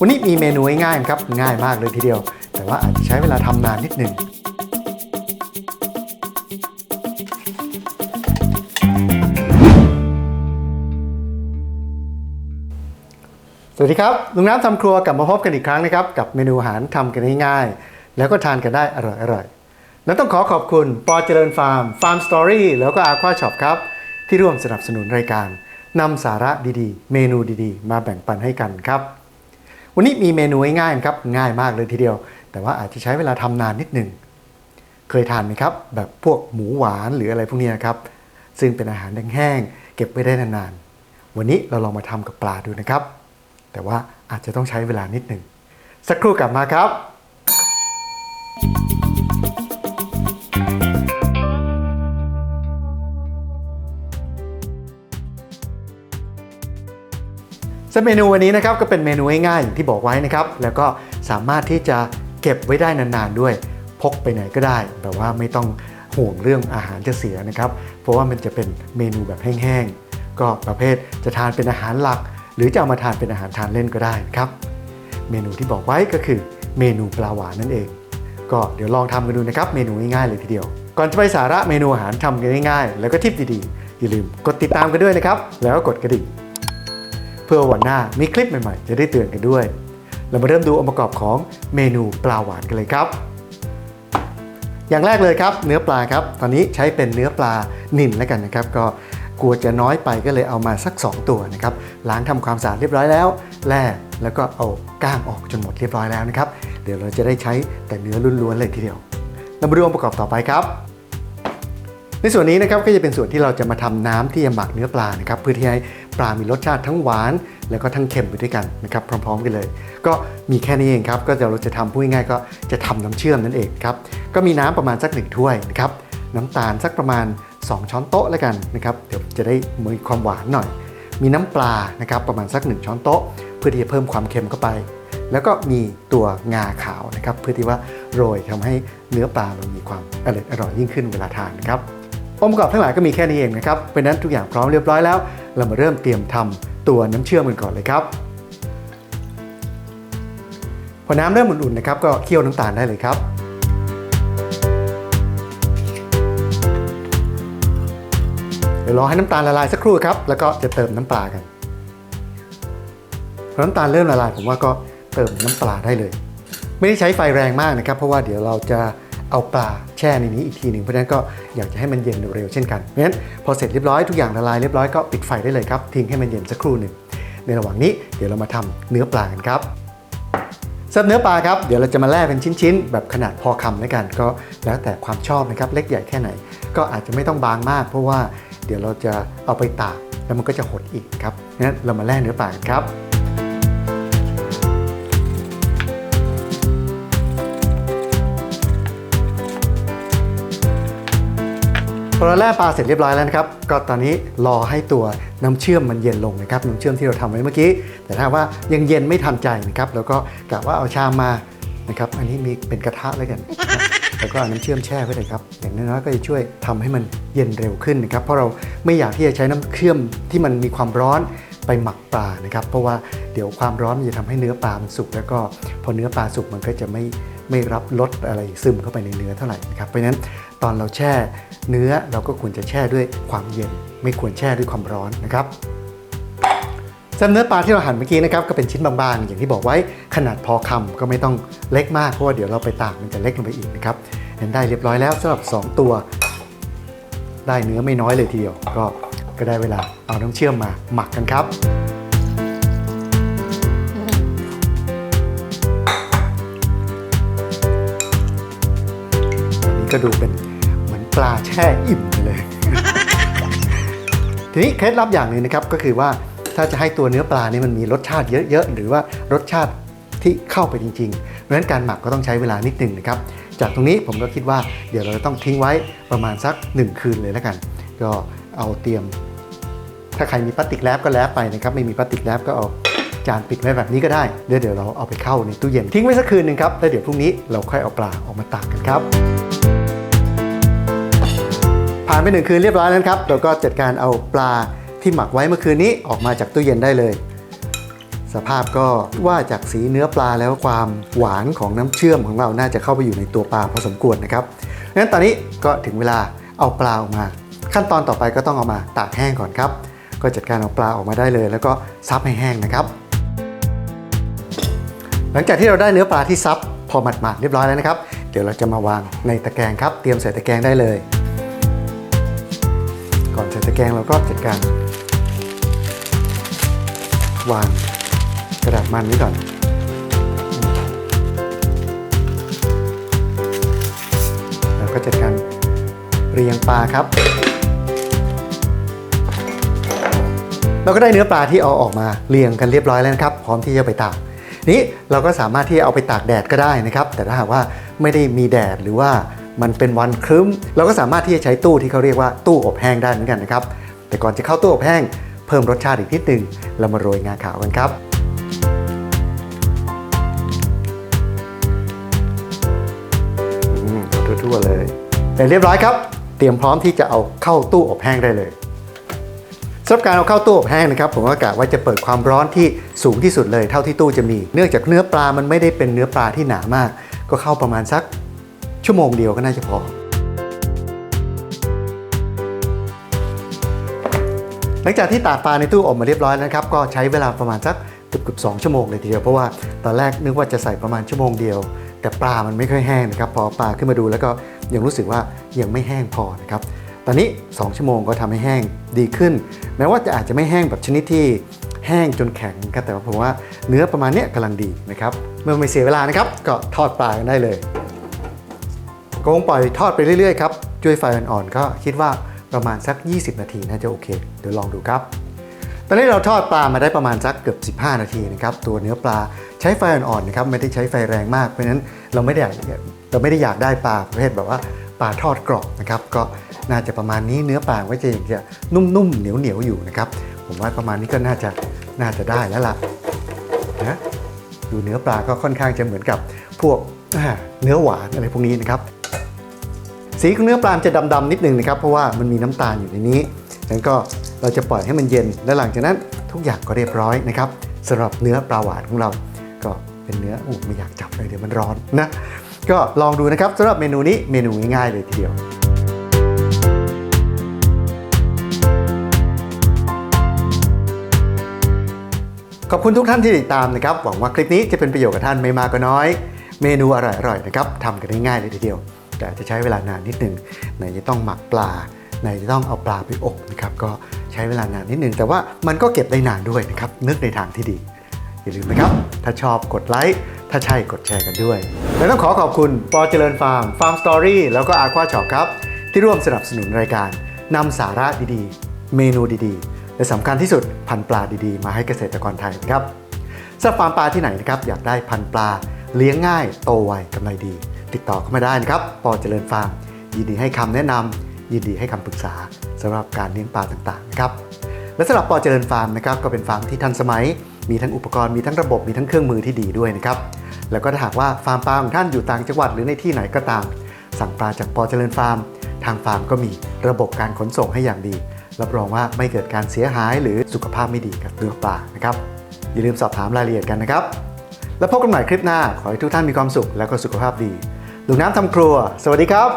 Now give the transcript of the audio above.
วันนี้มีเมนูง่ายๆครับ ง่ายมากเลยทีเดียว แต่ว่าอาจจะใช้เวลาทำนานนิดหนึ่งสวัสดีครับ ลุงน้ำทำครัวกลับมาพบกันอีกครั้งนะครับ กับเมนูอาหารทำกันง่ายๆ แล้วก็ทานกันได้อร่อยๆ แล้วต้องขอขอบคุณปอเจริญฟาร์มฟาร์มสตอรี่แล้วก็อาควาช็อปครับ ที่ร่วมสนับสนุนรายการ นำสาระดีๆ เมนูดีๆ มาแบ่งปันให้กันครับ วันนี้มีเมนูง่ายๆครับง่ายมากเลยทีเดียว แต่ว่าอาจจะใช้เวลาทำนานนิดหนึ่งเคยทานไหมครับ แบบพวกหมูหวานหรืออะไรพวกนี้นะครับ ซึ่งเป็นอาหารแห้งๆเก็บไว้ได้นานๆ วันนี้เราลองมาทำกับปลาดูนะครับ แต่ว่าอาจจะต้องใช้เวลานิดหนึ่งสักครู่กลับมาครับ ซึ่งเมนูวันนี้นะครับก็เป็นเมนูง่ายๆอย่างที่บอกไว้นะครับแล้วก็สามารถที่จะเก็บไว้ได้นานๆด้วย พกไปไหนก็ได้แบบว่าไม่ต้องห่วงเรื่องอาหารจะเสียนะครับ เพราะว่ามันจะเป็นเมนูแบบแห้งๆ ก็ประเภทจะทานเป็นอาหารหลัก หรือจะเอามาทานเป็นอาหารทานเล่นก็ได้นะครับ เมนูที่บอกไว้ก็คือเมนูปลาหวานนั่นเอง ก็เดี๋ยวลองทำกันดูนะครับเมนูง่ายๆเลยทีเดียว ก่อนจะไปสาระเมนูอาหารทำกันง่ายๆ แล้วก็ทิปดีๆอย่าลืมกดติดตามกันด้วยนะครับ แล้วก็กดกระดิ่ง เพื่อวันหน้ามีคลิปใหม่ๆ จะได้เตือนกันด้วย เรามาเริ่มดูองค์ประกอบของเมนูปลาหวานกันเลยครับ อย่างแรกเลยครับ เนื้อปลาครับ ตอนนี้ใช้เป็นเนื้อปลานิ่นแล้วกันนะครับ ก็กลัวจะน้อยไปก็เลยเอามาสัก 2 ตัวนะครับล้างทำความสะอาดเรียบร้อยแล้วแล่แล้วก็เอาก้างออกจนหมดเรียบร้อยแล้วนะครับ เดี๋ยวเราจะได้ใช้แต่เนื้อล้วนๆเลยทีเดียวเรามาดูองค์ประกอบต่อไปครับ ในส่วนนี้นะครับก็จะเป็นส่วนที่เราจะมาทำน้ำที่จะหมักเนื้อปลานะครับเพื่อที่ให้ ปลามีรสชาติทั้งหวาน แล้วก็ทั้งเค็มไปด้วยกันนะครับพร้อมๆกันเลย ก็มีแค่นี้เองครับก็เดี๋ยวเราจะทำพูดง่ายๆก็จะทำน้ำเชื่อมนั่นเองครับก็มีน้ำประมาณสักหนึ่งถ้วยนะครับน้ำตาลสักประมาณ 2 ช้อนโต๊ะแล้วกันนะครับเดี๋ยวจะได้มีความหวานหน่อย มีน้ำปลานะครับประมาณสัก 1 ช้อนโต๊ะ เพื่อที่จะเพิ่มความเค็มเข้าไป แล้วก็มีตัวงาขาวนะครับเพื่อที่ว่าโรยทำให้เนื้อปลามันมีความอร่อยอร่อยยิ่งขึ้นเวลาทานนะครับองค์ประกอบทั้งหลายก็มีแค่นี้เองนะครับเป็นนั้นทุกอย่างพร้อมเรียบร้อยแล้ว เรามาเริ่มเตรียมทำตัวน้ำเชื่อมกันก่อนเลยครับ พอน้ำเริ่มอุ่นๆนะครับ ก็เคี่ยวน้ำตาลได้เลยครับเดี๋ยวรอให้น้ำตาลละลายสักครู่ครับ แล้วก็จะเติมน้ำปลากันพอน้ำตาลเริ่มละลายผมว่าก็เติมน้ำปลาได้เลย ไม่ได้ใช้ไฟแรงมากนะครับ เพราะว่าเดี๋ยวเราจะ เอาปลาแช่ในนี้อีกทีหนึ่งเพราะฉะนั้นก็อยากจะให้มันเย็นเร็วเช่นกันเพราะฉะนั้นพอเสร็จเรียบร้อยทุกอย่างละลายเรียบร้อยก็ปิดไฟได้เลยครับทิ้งให้มันเย็นสักครู่หนึ่งในระหว่างนี้เดี๋ยวเรามาทำเนื้อปลากันครับสำหรับเนื้อปลาครับ เดี๋ยวเราจะมาแล่เป็นชิ้นๆ แบบขนาดพอคำแล้วกันก็แล้วแต่ความชอบนะครับ เล็กใหญ่แค่ไหน ก็อาจจะไม่ต้องบางมาก เพราะว่าเดี๋ยวเราจะเอาไปตากแล้วมันก็จะหดอีกครับงั้นเรามาแล่เนื้อปลากันครับ พอเราแล่ปลาเสร็จเรียบร้อยแล้วนะครับก็ตอนนี้รอให้ตัวน้ำเชื่อมมันเย็นลงนะครับน้ำเชื่อมที่เราทำไว้เมื่อกี้ แต่ถ้าว่ายังเย็นไม่ทันใจนะครับแล้วก็กะว่าเอาชามมานะครับอันนี้มีเป็นกระทะแล้วกันแล้วก็เอาน้ำเชื่อมแช่ไว้เลยครับอย่างน้อยๆก็จะช่วยทำให้มันเย็นเร็วขึ้นนะครับเพราะเราไม่อยากที่จะใช้น้ำเชื่อมที่มันมีความร้อนไปหมักปลานะครับ เพราะว่าเดี๋ยวความร้อนมันจะทำให้เนื้อปลามันสุกแล้วก็พอเนื้อปลาสุกมันก็จะไม่ไม่รับรสอะไรซึมเข้าไปในเนื้อเท่าไหร่นะครับเพราะฉะนั้น ตอนเราแช่เนื้อเราก็ควรจะแช่ด้วยความเย็น ไม่ควรแช่ด้วยความร้อนนะครับสำหรับเนื้อปลาที่เราหั่นเมื่อกี้นะครับก็เป็นชิ้นบางๆ อย่างที่บอกไว้ขนาดพอคำก็ไม่ต้องเล็กมากเพราะว่าเดี๋ยวเราไปตากมันจะเล็กลงไปอีกนะครับเห็นได้เรียบร้อยแล้วสำหรับ 2 ตัว ได้เนื้อไม่น้อยเลยทีเดียว ก็ก็ได้เวลาเอาน้ำเชื่อมมาหมักกันครับอันนี้ก็ดูเป็น ปลาแช่อิ่มเลย ทีนี้เคล็ดลับอย่างหนึ่งนะครับก็คือว่าถ้าจะให้ตัวเนื้อปลานี่มันมีรสชาติเยอะๆ หรือว่ารสชาติที่เข้าไปจริงๆ เพราะฉะนั้นการหมักก็ต้องใช้เวลานิดหนึ่งนะครับ จากตรงนี้ผมก็คิดว่าเดี๋ยวเราจะต้องทิ้งไว้ประมาณสัก 1 คืนเลยแล้วกัน ก็เอาเตรียม ถ้าใครมีพลาสติกแรปก็แล้วไปนะครับ ไม่มีพลาสติกแรปก็เอาจานปิดไว้แบบนี้ก็ได้เดี๋ยวเดี๋ยวเราเอาไปเข้าในตู้เย็นทิ้งไว้สักคืนหนึ่งครับแล้วเดี๋ยวพรุ่งนี้เราค่อยเอาปลาออกมาตากกันครับ ผ่านไปหนึ่งคืนเรียบร้อยแล้วครับเราก็จัดการเอาปลาที่หมักไว้เมื่อคืนนี้ออกมาจากตู้เย็นได้เลย สภาพก็ว่าจากสีเนื้อปลาแล้วความหวานของน้ำเชื่อมของเราน่าจะเข้าไปอยู่ในตัวปลาพอสมควรนะครับงั้นตอนนี้ก็ถึงเวลาเอาปลาออกมา ขั้นตอนต่อไปก็ต้องเอามาตากแห้งก่อนครับ ก็จัดการเอาปลาออกมาได้เลย แล้วก็ซับให้แห้งนะครับ หลังจากที่เราได้เนื้อปลาที่ซับพอหมาดๆเรียบร้อยแล้วนะครับ เดี๋ยวเราจะมาวางในตะแกรงครับ เตรียมใส่ตะแกรงได้เลย ก่อนใส่ตะแกรงเราก็จัดการ วางกระดาษมันไว้ก่อนแล้วก็จัดการเรียงปลาครับ เราก็ได้เนื้อปลาที่เอาออกมาเรียงกันเรียบร้อยแล้วนะครับ พร้อมที่จะไปตากนี้เราก็สามารถที่จะเอาไปตากแดดก็ได้นะครับ แต่ถ้าหากว่าไม่ได้มีแดดหรือว่า มันเป็นวันครึ้ม เราก็สามารถที่จะใช้ตู้ที่เขาเรียกว่าตู้อบแห้งได้เหมือนกันนะครับ แต่ก่อนจะเข้าตู้อบแห้งเพิ่มรสชาติอีกนิดนึงเรามาโรยงาขาวกันครับอืมทั่วๆเลยเสร็จเรียบร้อยครับ เตรียมพร้อมที่จะเอาเข้าตู้อบแห้งได้เลยสำหรับการเอาเข้าตู้อบแห้งนะครับ ผมก็กะว่าจะเปิดความร้อนที่สูงที่สุดเลยเท่าที่ตู้จะมี เนื่องจากเนื้อปลามันไม่ได้เป็นเนื้อปลาที่หนามาก ก็เข้าประมาณสัก ชั่วโมงเดียวก็น่าจะพอ หลังจากที่ตากปลาในตู้อบมาเรียบร้อยแล้วนะครับ ก็ใช้เวลาประมาณสักเกือบเกือบสชั่วโมงเลยทีเดียว เพราะว่าตอนแรกนึกว่าจะใส่ประมาณชั่วโมงเดียว แต่ปลามันไม่ค่อยแห้งนะครับ พอปลาขึ้นมาดูแล้วก็ยังรู้สึกว่ายังไม่แห้งพอนะครับตอนนี้ 2 ชั่วโมงก็ทำให้แห้งดีขึ้น แม้ว่าจะอาจจะไม่แห้งแบบชนิดที่แห้งจนแข็งครับแต่ว่าผมว่าเนื้อประมาณเนี้ยกำลังดีนะครับ เมื่อไม่เสียเวลานะครับ ก็ทอดปลากันได้เลย ก็คงปล่อยทอดไปเรื่อยๆครับด้วยไฟอ่อนๆก็คิดว่าประมาณสัก 20 นาทีน่าจะโอเค เดี๋ยวลองดูครับ ตอนนี้เราทอดปลามาได้ประมาณสักเกือบ 15 นาทีนะครับ ตัวเนื้อปลาใช้ไฟอ่อนๆนะครับ ไม่ได้ใช้ไฟแรงมาก เพราะฉะนั้นเราไม่ได้อยากเราไม่ได้อยากได้ปลาประเภทแบบว่าปลาทอดกรอบนะครับ ก็น่าจะประมาณนี้เนื้อปลาก็จะยังจะนุ่มๆ เหนียวๆ อยู่นะครับ ผมว่าประมาณนี้ก็น่าจะน่าจะได้แล้วล่ะนะดูเนื้อปลาก็ค่อนข้างจะเหมือนกับพวกเนื้อหวานอะไรพวกนี้นะครับ สีของเนื้อปลาจะดำๆนิดนึงนะครับเพราะว่ามันมีน้ำตาลอยู่ในนี้งั้นก็เราจะปล่อยให้มันเย็น และหลังจากนั้นทุกอย่างก็เรียบร้อยนะครับสำหรับเนื้อปลาหวานของเรา ก็เป็นเนื้อโอ้ไม่อยากจับเลยเดี๋ยวมันร้อนนะก็ลองดูนะครับสำหรับเมนูนี้เมนูง่ายๆเลยทีเดียวขอบคุณทุกท่านที่ติดตามนะครับ หวังว่าคลิปนี้จะเป็นประโยชน์กับท่านไม่มากก็น้อย เมนูอร่อยๆนะครับทำกันง่ายๆเลยทีเดียว แต่อาจจะใช้เวลานานนิดหนึ่งไหนจะต้องหมักปลาไหนจะต้องเอาปลาไปอบนะครับก็ใช้เวลานานนิดหนึ่งแต่ว่ามันก็เก็บได้นานด้วยนะครับนึกในทางที่ดีอย่าลืมนะครับ ถ้าชอบกดไลค์ถ้าใช่กดแชร์กันด้วย และต้องขอขอบคุณปอเจริญฟาร์มฟาร์มสตอรี่แล้วก็อาควาช็อปครับ ที่ร่วมสนับสนุนรายการนำสาระดีๆ เมนูดีๆ และสำคัญที่สุดพันปลาดีๆ มาให้เกษตรกรไทยนะครับสำหรับฟาร์มปลาที่ไหนนะครับอยากได้พันปลาเลี้ยงง่ายโตไวกำไรดี ติดต่อเข้ามาได้นะครับปอเจริญฟาร์มยินดีให้คำแนะนำยินดีให้คำปรึกษาสำหรับการเลี้ยงปลาต่างๆนะครับและสำหรับปอเจริญฟาร์มนะครับก็เป็นฟาร์มที่ทันสมัย มีทั้งอุปกรณ์มีทั้งระบบมีทั้งเครื่องมือที่ดีด้วยนะครับแล้วก็ถ้าหากว่าฟาร์มปลาของท่านอยู่ต่างจังหวัดหรือในที่ไหนก็ตาม สั่งปลาจากปอเจริญฟาร์ม ทางฟาร์มก็มีระบบการขนส่งให้อย่างดี รับรองว่าไม่เกิดการเสียหายหรือสุขภาพไม่ดีกับเนื้อปลานะครับอย่าลืมสอบถามรายละเอียดกันนะครับ แล้วพบกันใหม่คลิปหน้าขอให้ทุกท่านมีความสุขและก็สุขภาพดี ลุงน้ำทำครัว สวัสดีครับ